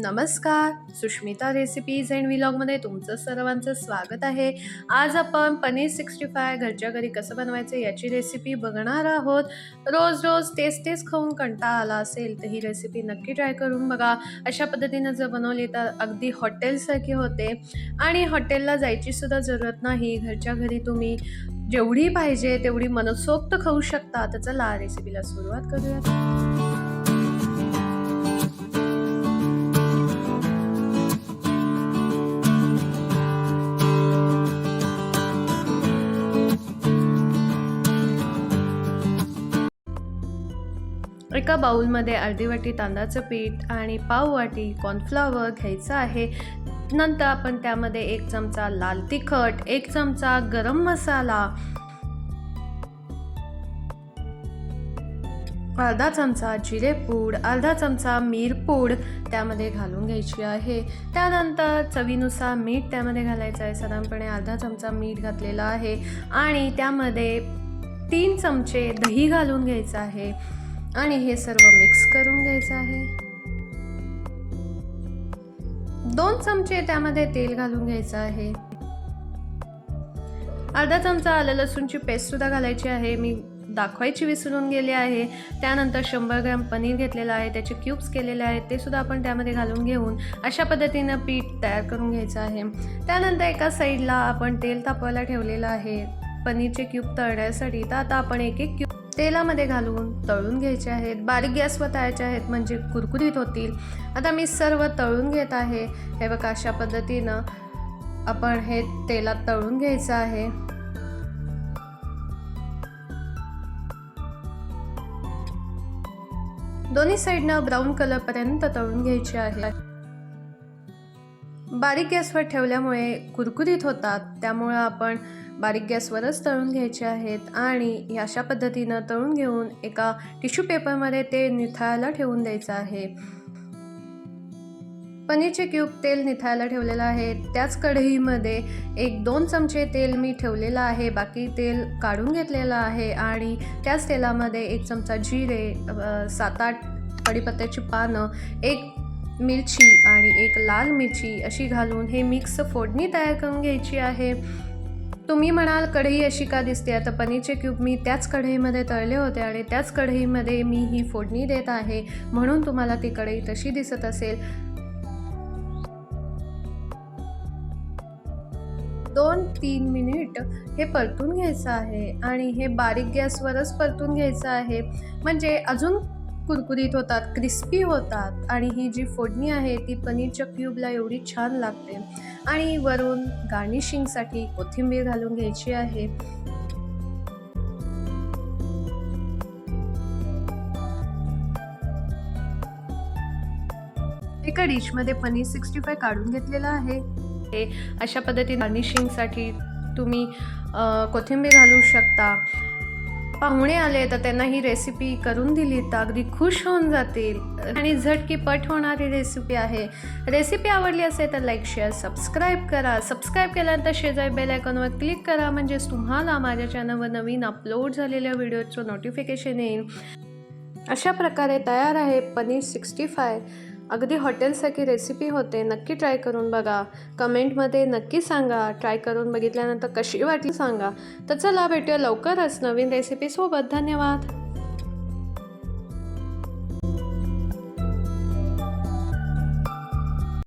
नमस्कार Sushmita recipes and व्लॉगमध्ये तुमचं सर्वांचं स्वागत आहे. आज आपण पनीर सिक्स्टी फाय घरच्या घरी कसं बनवायचं याची रेसिपी बघणार आहोत. रोज रोज तेच तेच खाऊन कंटाळा आला असेल तर ही रेसिपी नक्की ट्राय करून बघा. अशा पद्धतीनं जर बनवली तर अगदी हॉटेलसारखी होते. आणि हॉटेलला जायची सुद्धा जरूरत नाही. घरच्या घरी तुम्ही जेवढी पाहिजे तेवढी मनसोक्त खाऊ शकता. तर चला रेसिपीला सुरुवात करूया एका बाउलमध्ये अर्धी वाटी तांदळाचं पीठ आणि पाववाटी कॉर्नफ्लॉवर घ्यायचं आहे. नंतर आपण त्यामध्ये एक चमचा लाल तिखट एक चमचा गरम मसाला अर्धा चमचा जिरेपूड अर्धा चमचा मिरपूड त्यामध्ये घालून घ्यायची आहे. त्यानंतर चवीनुसार मीठ त्यामध्ये घालायचं आहे. साधारणपणे अर्धा चमचा मीठ घातलेला आहे आणि त्यामध्ये तीन चमचे दही घालून घ्यायचं आहे. आणि हे सर्व मिक्स करून घ्यायचं आहे. दोन चमचे त्यामध्ये तेल घालून घ्यायचं आहे. अर्धा चमचा आलं लसूणची पेस्ट सुद्धा घालायची आहे. मी दाखवायची विसरून गेले आहे. त्यानंतर शंभर ग्रॅम पनीर घेतलेलं आहे. त्याचे क्यूब्स केलेले आहेत. ते सुद्धा आपण त्यामध्ये घालून घेऊन अशा पद्धतीनं पीठ तयार करून घ्यायचं आहे. त्यानंतर एका साईडला आपण तेल तापवायला ठेवलेलं आहे. पनीरचे क्यूब तळण्यासाठी. तर आता आपण एक एक क्यूब तेलामध्ये घालून तळून घ्यायचे आहेत. बारीक गॅसवर तळायचे आहेत म्हणजे कुरकुरीत होतील. आता मी सर्व तळून घेत आहे. हे बघा अशा पद्धतीनं आपण हे तेलात तळून घ्यायचं आहे. दोन्ही साईडनं ब्राऊन कलरपर्यंत तळून घ्यायचे आहे. बारीक गॅसवर ठेवल्यामुळे कुरकुरीत होतात. त्यामुळं आपण बारीक गॅसवरच तळून घ्यायचे आहेत आणि अशा पद्धतीनं तळून घेऊन एका टिश्यू पेपरमध्ये ते निथळायला ठेवून द्यायचं आहे. पनीरचे क्यूब तेल निथळायला ठेवलेलं आहे. त्याच कढईमध्ये एक दोन चमचे तेल मी ठेवलेलं आहे. बाकी तेल काढून घेतलेलं आहे आणि त्याच तेलामध्ये एक चमचा जिरे सात आठ कढीपत्त्याची पानं एक मिरची आणि एक लाल मिरची अशी घालून हे मिक्स फोडणी तयार करून घ्यायची आहे. तुम्ही म्हणाल कढई अशी का दिसते? आता पनीरचे क्यूब मी त्याच कढईमध्ये तळले होते आणि त्याच कढईमध्ये मी ही फोडणी देत आहे. म्हणून तुम्हाला ती कढई तशी दिसत असेल. दोन तीन मिनिट हे परतून घ्यायचं आहे आणि हे बारीक गॅसवरच परतून घ्यायचं आहे. म्हणजे अजून कुरकुरीत होतात क्रिस्पी होतात आणि ही जी फोडणी आहे ती पनीरच्या क्यूबला एवढी छान लागते. आणि वरून गार्निशिंगसाठी कोथिंबीर घालून घ्यायची आहे. एका डिशमध्ये पनीर सिक्स्टी फाय काढून घेतलेलं आहे. हे अशा पद्धतीने गार्निशिंगसाठी तुम्ही कोथिंबीर घालू शकता. पाहुणे आले तर त्यांना ही रेसिपी करून दिली तर अगदी खुश होऊन जातील. आणि झटकी पट होणारी रेसिपी आहे. रेसिपी आवडली असेल तर लाईक शेअर सबस्क्राईब करा. सबस्क्राईब केल्यानंतर शेजारी बेल आयकॉनवर क्लिक करा. म्हणजेच तुम्हाला माझ्या चॅनलवर नवीन अपलोड झालेल्या व्हिडिओचं नोटिफिकेशन येईल. अशा प्रकारे तयार आहे पनीर सिक्स्टी फाय अगदी हॉटेलसारखी रेसिपी होते नक्की ट्राय करून बघा. कमेंटमध्ये नक्की सांगा. ट्राय करून बघितल्यानंतर कशी वाटली सांगा. तर चला भेटूया लवकरच नवीन रेसिपीसोबत धन्यवाद.